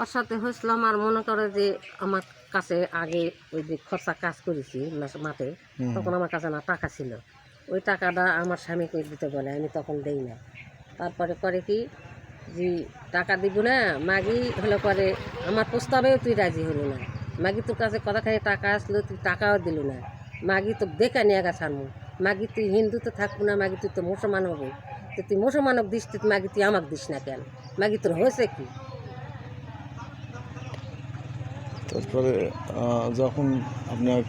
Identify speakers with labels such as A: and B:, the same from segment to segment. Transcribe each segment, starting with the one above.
A: ওর সাথে হয়েছিলাম আর মনে করে যে আমার কাছে আগে ওই যে খরচা কাজ করেছি মাঠে তখন আমার কাছে না টাকা ছিল। ওই টাকাটা আমার স্বামীকে দিতে বলে আমি তখন দেই না তারপরে করে কি যে টাকা দিব না মাগি হলে পরে আমার প্রস্তাবেও তুই রাজি হলি না। মাগি তোর কাছে কতখানি টাকা আসলো তুই টাকাও দিল না। মাগি তো দেখা নিয়ে গেছে আনমু মাগি তুই হিন্দু তো থাকব না মাগি তুই তো মুসলমান হবে। তো তুই মুসলমানক দিস তুই মাগি তুই আমাকে দিস না কেন? মাগি তোর হয়েছে কি?
B: তারপরে যখন আপনার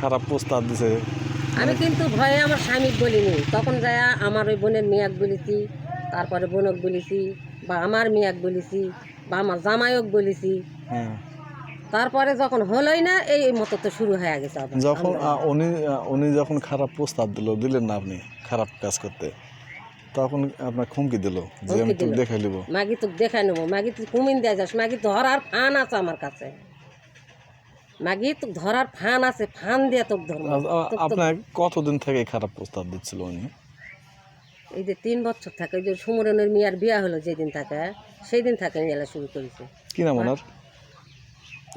B: খারাপ প্রস্তাব দিছে
A: আমি কিন্তু ভয়ে আমার স্বামী বলিনি। তখন যায় আমার ওই বোনের মেয়াক বলেছি তারপরে বোনক বলেছি বা আমার মেয়াক বলেছি বা আমার জামাইক বলেছি।
B: হ্যাঁ।
A: তারপরে যখন হলোই না এই মতো তো শুরু হয়ে গেছে
B: যখন উনি উনি যখন খারাপ প্রস্তাব দিল দিলেন না আপনি খারাপ কাজ করতে তখন আপনার খুমকি দিল যে আমি তোকে। দেখাই নিব।
A: মাগি তো দেখাই নেব মাগি তুই কুমিন দেয় যাস মাগি তো হরার ফান আছে আমার কাছে। মাগি তো ধরার ফান আছে ফান দিয়ে তোকে ধরবো। তো-
B: আপনার কতদিন থেকে খারাপ প্রস্তাব দিচ্ছিল উনি?
A: এই যে তিন বছর থাকে ওই যে সুমরনের মিয়ার বিয়া হলো যেদিন থাকে সেই দিন থাকে মেলা শুরু করেছে।
B: কি নাম ওনার?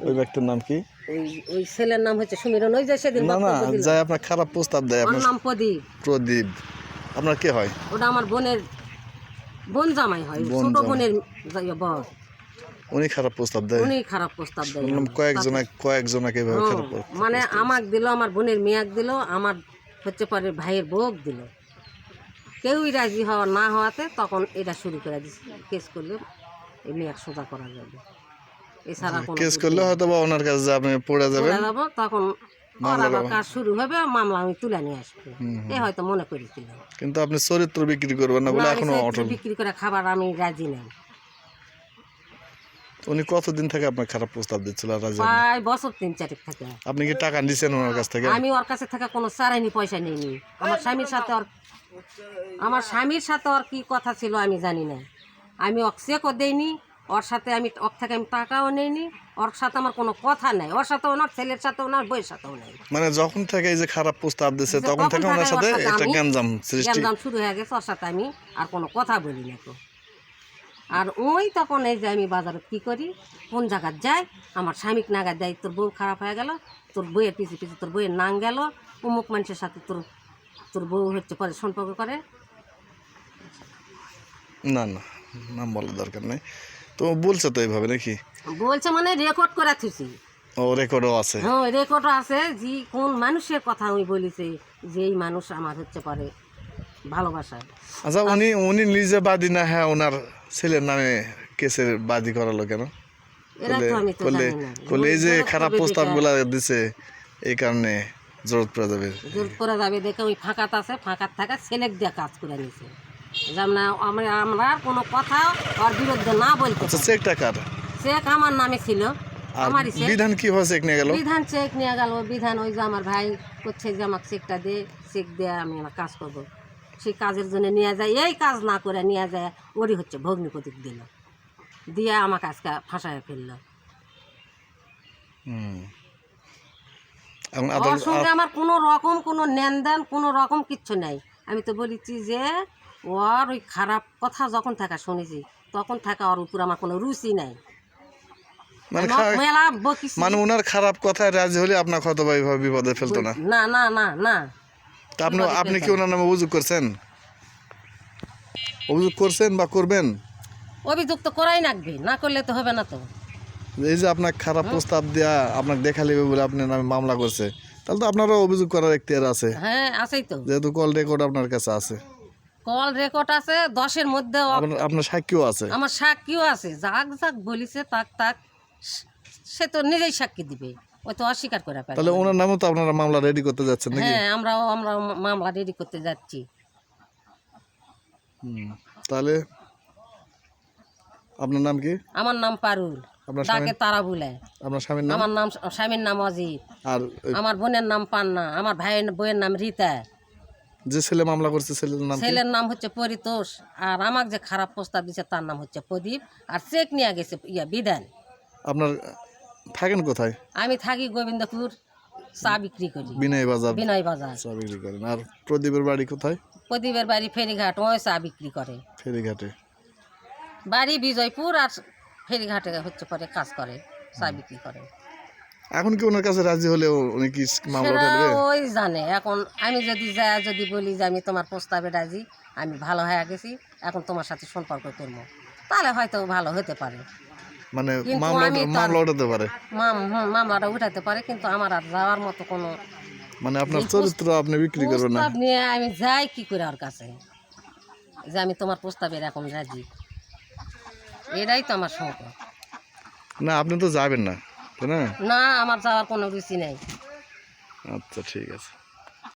B: ওই ব্যক্তির নাম কি?
A: ওই ওই ছেলের নাম হচ্ছে সুমিরন ওই যে সেদিন
B: না না যাই আপনার খারাপ প্রস্তাব দেয় আপনার
A: নাম প্রদীপ।
B: প্রদীপ। আপনার কে হয়?
A: ওটা আমার বোনের বোন জামাই হয় ছোট বোনের বর।
B: উনি খারাপ প্রস্তাব দেয়।
A: উনি খারাপ প্রস্তাব দেয়।
B: বললাম কয়েকজনা কয়েকজনাকে এভাবে খারাপ
A: মানে আমাক দিল আমার বোনের মেয়াক দিল আমার হচ্ছে পরে ভাইয়ের বউক দিল। কেউই রাজি হওয়া না হওয়াতে তখন এটা শুরু করে দিচ্ছে কেস করলে এই মেয়াক সোজা করা যাবে। এছাড়া
B: কেস করলে। হয়তো বা ওনার কাছে আপনি পড়ে যাবেন।
A: তখন কাজ শুরু হবে মামলা আমি তুলে নিয়ে আসব। এ হয়তো মনে
B: কিন্তু আপনি চরিত্র বিক্রি করবেন না বলে এখনও
A: বিক্রি করে খাবার আমি রাজি নেই।
B: উনি কতদিন থেকে আপনার খারাপ প্রস্তাব দিচ্ছিল আর রাজি
A: প্রায় বছর তিন চারেক থাকে।
B: আপনি কি টাকা নিছেন ওনার কাছ থেকে?
A: আমি ওর কাছে থেকে কোনো চারাইনি পয়সা নিইনি। আমার স্বামীর সাথে ওর আমার স্বামীর সাথে ওর কি কথা ছিল আমি জানি না। আমি ওর চেকও দেইনি ওর সাথে আমি ওর থেকে আমি টাকাও নেইনি ওর সাথে আমার কোনো কথা নাই। ওর সাথে ওনার ছেলের সাথে ওনার বইয়ের সাথেও নেই।
B: মানে যখন থেকে এই যে খারাপ প্রস্তাব দিছে তখন থেকে ওনার সাথে একটা গ্যাঞ্জাম সৃষ্টি।
A: জ্ঞানদাম শুরু হয়ে গেছে ওর সাথে আমি আর কোনো কথা বলি না তো। আর ওই তখন এই যে আমি বাজারে কী করি? কোন জায়গায় যাই? আমার স্বামীক নাগাদ দেয় তোর বউ খারাপ হয়ে গেল তোর বইয়ের পিছিয়ে পিছিয়ে তোর বইয়ের নাম গেল অমুক মানুষের সাথে তোর তোর বউ হচ্ছে পরে সম্পর্ক করে।
B: না না নাম বলার দরকার নেই। তো বলছে তো এইভাবে নাকি?
A: বলছে মানে রেকর্ড করে থুছি
B: ও রেকর্ডও আছে।
A: হ্যাঁ রেকর্ডও আছে যে কোন মানুষের কথা আমি বলিছে যে এই মানুষ আমার হচ্ছে পরে ভালোবাসায়।
B: আচ্ছা উনি উনি নিজে বাদী না হ্যাঁ ওনার ছেলের নামে কেসের বাদী করালো কেন?
A: এরা তো আমি
B: করলে করলে এই যে খারাপ
A: করবে
B: প্রস্তাবগুলো দিছে এই কারণে জরুরত পড়ে যাবে।
A: জোর করে যাবে দেখে ওই ফাঁকাত আছে ফাঁকাত থাকা ছেলেক দিয়ে কাজ করে নিছে। যেমন আমরা আমরা আর কোনো কথা ওর বিরুদ্ধে না বলতে
B: আচ্ছা। চেকটা কার?
A: চেক আমার নামে ছিল।
B: আর
A: আমারই চেক।
B: বিধান কি হয় চেক নিয়ে গেল?
A: বিধান চেক নিয়ে গেল। বিধান ওই যে আমার ভাই করছে যে আমাকে চেকটা দে চেক দিয়ে আমি আমার কাজ করব। সেই কাজের জন্য নিয়ে যায় এই কাজ না করে নিয়ে যায় ওরই হচ্ছে ভগ্নি প্রতীক দিল। দিয়ে আমাকে আজকে ফাঁসায় ফেলল। ওর সঙ্গে আমার কোনো রকম কোনো লেনদেন কোনো রকম কিচ্ছু নাই। আমি তো বলেছি যে ওর ওই খারাপ কথা যখন থাকা শুনেছি তখন থাকা ওর উপর আমার কোনো রুচি নাই।
B: মানে
A: মেলা
B: মানে ওনার খারাপ কথায় রাজি হলে আপনার বা বিপদে ফেলতো না?
A: না না না না।
B: তা আপনি আপনি কি ওনার নামে অভিযোগ করছেন? অভিযোগ করছেন বা করবেন?
A: অভিযোগ তো করাই লাগবে না করলে তো হবে না তো।
B: এই যে আপনার খারাপ প্রস্তাব দেয়া আপনাকে দেখা নেবে বলে আপনার নামে মামলা করছে তাহলে তো আপনারও অভিযোগ করার এখতিয়ার আছে।
A: হ্যাঁ আছেই তো।
B: যেহেতু কল রেকর্ড আপনার কাছে আছে।
A: কল রেকর্ড আছে দশের মধ্যে
B: আপনার আপনার সাক্ষীও আছে।
A: আমার সাক্ষীও আছে যাক যাক বলিছে তাক তাক সে তো নিজেই সাক্ষী দিবে। ওই তো অস্বীকার করে পারে
B: তাহলে ওনার নামেও তো আপনারা মামলা রেডি করতে যাচ্ছেন নাকি?
A: হ্যাঁ আমরাও আমরা মামলা রেডি করতে যাচ্ছি।
B: তাহলে আপনার নাম কি?
A: আমার নাম পারুল।
B: আপনার
A: তারা বলে।
B: আপনার স্বামীর নাম?
A: আমার নাম স্বামীর নাম অজিত।
B: আর
A: আমার বোনের নাম পান্না। আমার ভাইয়ের বইয়ের নাম রীতা।
B: যে ছেলে মামলা করছে ছেলের নাম
A: ছেলের নাম হচ্ছে পরিতোষ। আর আমাকে যে খারাপ প্রস্তাব দিচ্ছে তার নাম হচ্ছে প্রদীপ। আর চেক নিয়ে গেছে ইয়া বিধান।
B: আপনার থাকেন কোথায়?
A: আমি থাকি গোবিন্দপুর চা বিক্রি করি।
B: বিনয় বাজার।
A: বিনয় বাজার।
B: চা বিক্রি করেন। আর প্রদীপের বাড়ি কোথায়?
A: প্রদীপের বাড়ি ফেরিঘাট ওই চা বিক্রি করে।
B: ফেরিঘাটে।
A: বাড়ি বিজয়পুর আর ফেরিঘাটে হচ্ছে পরে কাজ করে চা বিক্রি করে।
B: এখন কি ওনার কাছে রাজি হলেও উনি কি মামলা উঠাবে
A: ওই জানে। এখন আমি যদি যা যদি বলি যে আমি তোমার প্রস্তাবে রাজি আমি ভালো হয়ে গেছি এখন তোমার সাথে সম্পর্ক করব। তাহলে হয়তো ভালো হতে পারে।
B: মানে মামলা উঠাতে পারে?
A: মাম- হুম, মামলাটা উঠাতে পারে কিন্তু আমার আর যাওয়ার মতো কোনো
B: মানে আপনার চরিত্র আপনি বিক্রি করবেন না?
A: নিয়ে আমি যাই কি করে ওর কাছে? যে আমি তোমার প্রস্তাবে এরকম রাজি। এটাই তো আমার সংকট
B: না আপনি তো যাবেন না তাই না?
A: না আমার যাওয়ার কোনো রুচি নেই।
B: আচ্ছা ঠিক আছে।